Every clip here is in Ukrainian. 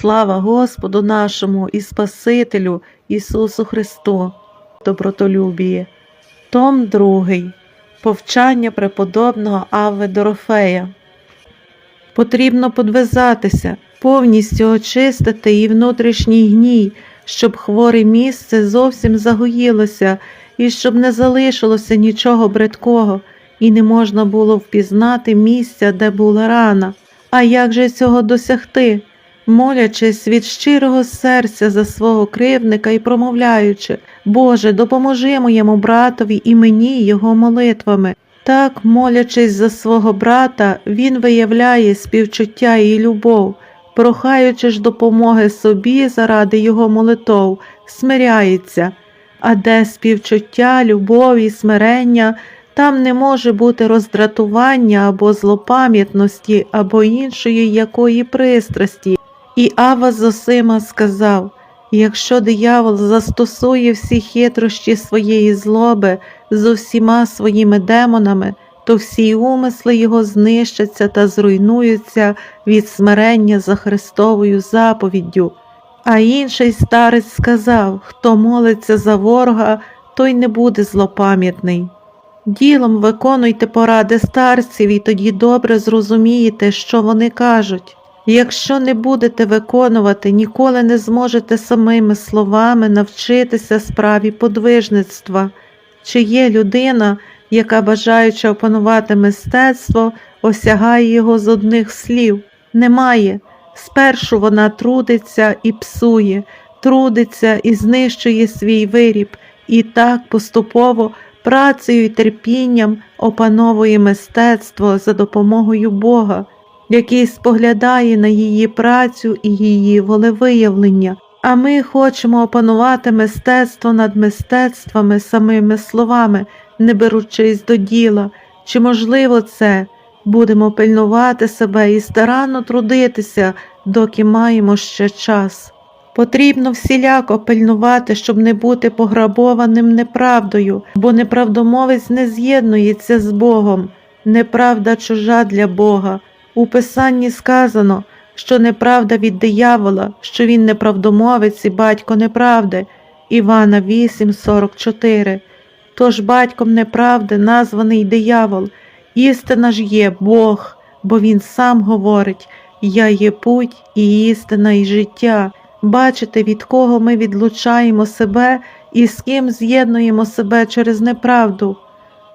Слава Господу нашому і Спасителю Ісусу Христу, добротолюбіє. Том 2. Повчання преподобного Авве Дорофея. Потрібно подвизатися, повністю очистити і внутрішній гній, щоб хворе місце зовсім загоїлося, і щоб не залишилося нічого бридкого, і не можна було впізнати місця, де була рана. А як же цього досягти? Молячись від щирого серця за свого кривника і промовляючи, Боже, допоможи моєму братові і мені його молитвами. Так, молячись за свого брата, він виявляє співчуття і любов, прохаючи ж допомоги собі заради його молитов, смиряється. А де співчуття, любов і смирення, там не може бути роздратування або злопам'ятності, або іншої якої пристрасті. І Ава Зосима сказав якщо диявол застосує всі хитрощі своєї злоби з усіма своїми демонами, то всі умисли його знищаться та зруйнуються від смирення за Христовою заповіддю. А інший старець сказав хто молиться за ворога, той не буде злопам'ятний. Ділом виконуйте поради старців, і тоді добре зрозумієте, що вони кажуть. Якщо не будете виконувати, ніколи не зможете самими словами навчитися справі подвижництва. Чи є людина, яка, бажаючи опанувати мистецтво, осягає його з одних слів? Немає. Спершу вона трудиться і псує, трудиться і знищує свій виріб, і так поступово працею і терпінням опановує мистецтво за допомогою Бога який споглядає на її працю і її волевиявлення, а ми хочемо опанувати мистецтво над мистецтвами самими словами, не беручись до діла. Чи можливо це? Будемо пильнувати себе і старанно трудитися, доки маємо ще час. Потрібно всіляко пильнувати, щоб не бути пограбованим неправдою, бо неправдомовець не з'єднується з Богом, неправда чужа для Бога. У Писанні сказано, що неправда від диявола, що він неправдомовець і батько неправди. Івана 8,44. Тож батьком неправди названий диявол, істина ж є Бог, бо Він сам говорить Я є путь і істина, і життя. Бачите, від кого ми відлучаємо себе і з ким з'єднуємо себе через неправду.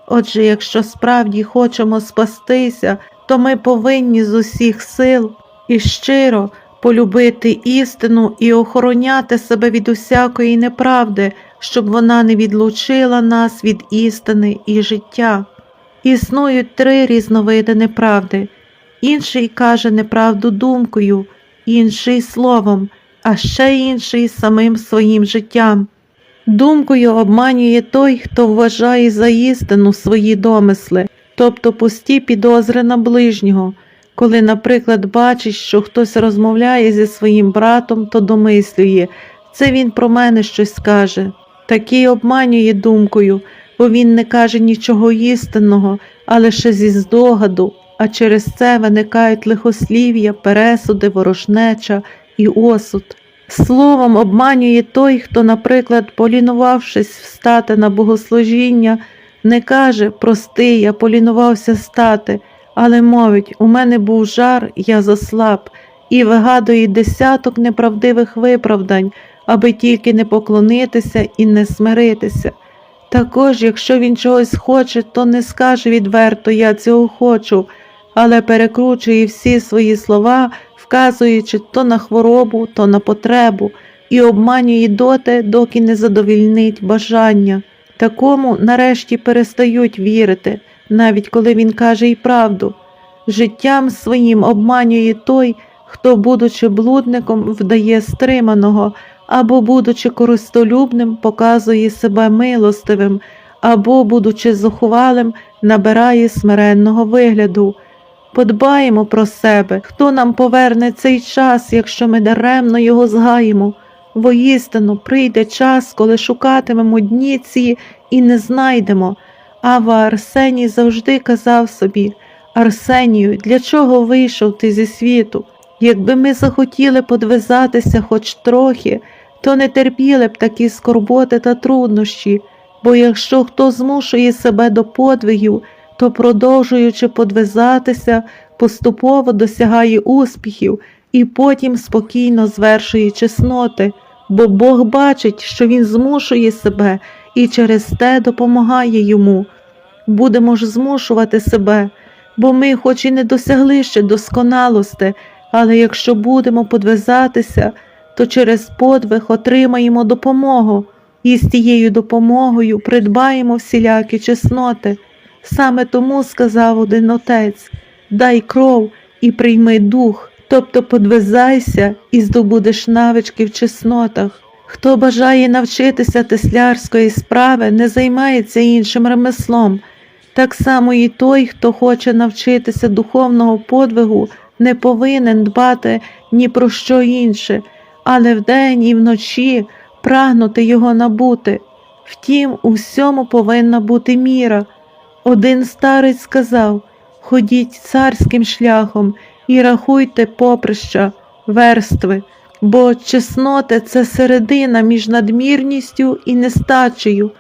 Отже, якщо справді хочемо спастися, то ми повинні з усіх сил і щиро полюбити істину і охороняти себе від усякої неправди, щоб вона не відлучила нас від істини і життя. Існують три різновиди неправди. Інший каже неправду думкою, інший словом, а ще інший самим своїм життям. Думкою обманює той, хто вважає за істину свої домисли, тобто пусті підозри на ближнього. Коли, наприклад, бачить, що хтось розмовляє зі своїм братом, то домислює це він про мене щось скаже. Такий обманює думкою, бо він не каже нічого істинного, а лише зі здогаду, а через це виникають лихослів'я, пересуди, ворожнеча і осуд. Словом, обманює той, хто, наприклад, полінувавшись встати на богослужіння, не каже прости, я полінувався стати, але мовить у мене був жар, я заслаб, і вигадує десяток неправдивих виправдань, аби тільки не поклонитися і не смиритися. Також, якщо він чогось хоче, то не скаже відверто я цього хочу, але перекручує всі свої слова, вказуючи то на хворобу, то на потребу, і обманює доти, доки не задовільнить бажання. Такому нарешті перестають вірити, навіть коли він каже й правду. Життям своїм обманює той, хто, будучи блудником, вдає стриманого, або, будучи користолюбним, показує себе милостивим, або, будучи зухвалим, набирає смиренного вигляду. Подбаємо про себе, хто нам поверне цей час, якщо ми даремно його згаємо. Воістину прийде час, коли шукатимемо дні ці і не знайдемо. Ава Арсеній завжди казав собі Арсенію, для чого вийшов ти зі світу? Якби ми захотіли подвизатися хоч трохи, то не терпіли б такі скорботи та труднощі, бо якщо хто змушує себе до подвигів, то, продовжуючи подвизатися, поступово досягає успіхів і потім спокійно звершує чесноти, бо Бог бачить, що Він змушує себе і через те допомагає йому. Будемо ж змушувати себе, бо ми, хоч і не досягли ще досконалости, але якщо будемо подвизатися, то через подвиг отримаємо допомогу, і з тією допомогою придбаємо всілякі чесноти. Саме тому сказав один отець дай кров і прийми дух, тобто подвизайся і здобудеш навички в чеснотах. Хто бажає навчитися теслярської справи, не займається іншим ремеслом. Так само і той, хто хоче навчитися духовного подвигу, не повинен дбати ні про що інше, але вдень і вночі прагнути його набути. Втім, у всьому повинна бути міра. Один старець сказав ходіть царським шляхом і рахуйте поприща, верстви, бо чесноти це середина між надмірністю і нестачею.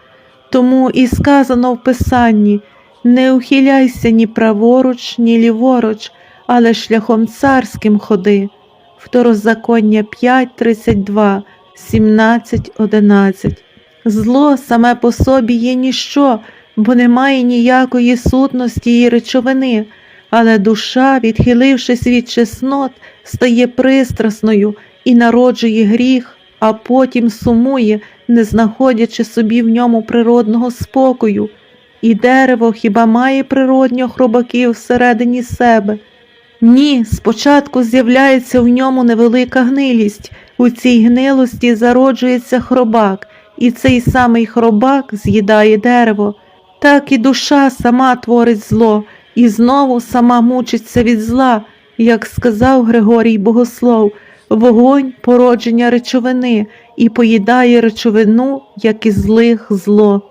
Тому і сказано в Писанні не ухиляйся ні праворуч, ні ліворуч, але шляхом царським ходи. Второзаконня 5, 32, 17, 11. Зло саме по собі є ніщо, бо немає ніякої сутності і речовини, але душа, відхилившись від чеснот, стає пристрасною і народжує гріх, а потім сумує, не знаходячи собі в ньому природного спокою. І дерево хіба має природньо хробаків всередині себе? Ні, спочатку з'являється в ньому невелика гнилість, у цій гнилості зароджується хробак, і цей самий хробак з'їдає дерево. Так і душа сама творить зло, і знову сама мучиться від зла, як сказав Григорій Богослов, вогонь породження речовини і поїдає речовину, як і злих зло.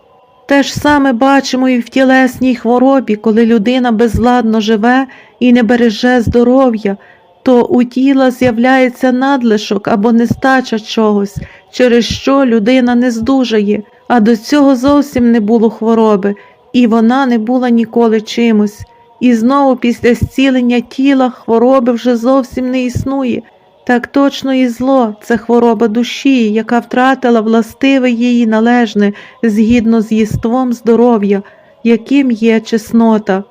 Те ж саме бачимо і в тілесній хворобі, коли людина безладно живе і не береже здоров'я, то у тіла з'являється надлишок або нестача чогось, через що людина не здужає, а до цього зовсім не було хвороби, і вона не була ніколи чимось. І знову після зцілення тіла хвороби вже зовсім не існує. Так точно і зло це хвороба душі, яка втратила властиве її належне згідно з єством здоров'я, яким є чеснота.